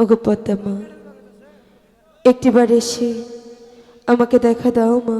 ওগো পদ্মা মা একটিবার এসে আমাকে দেখা দাও মা।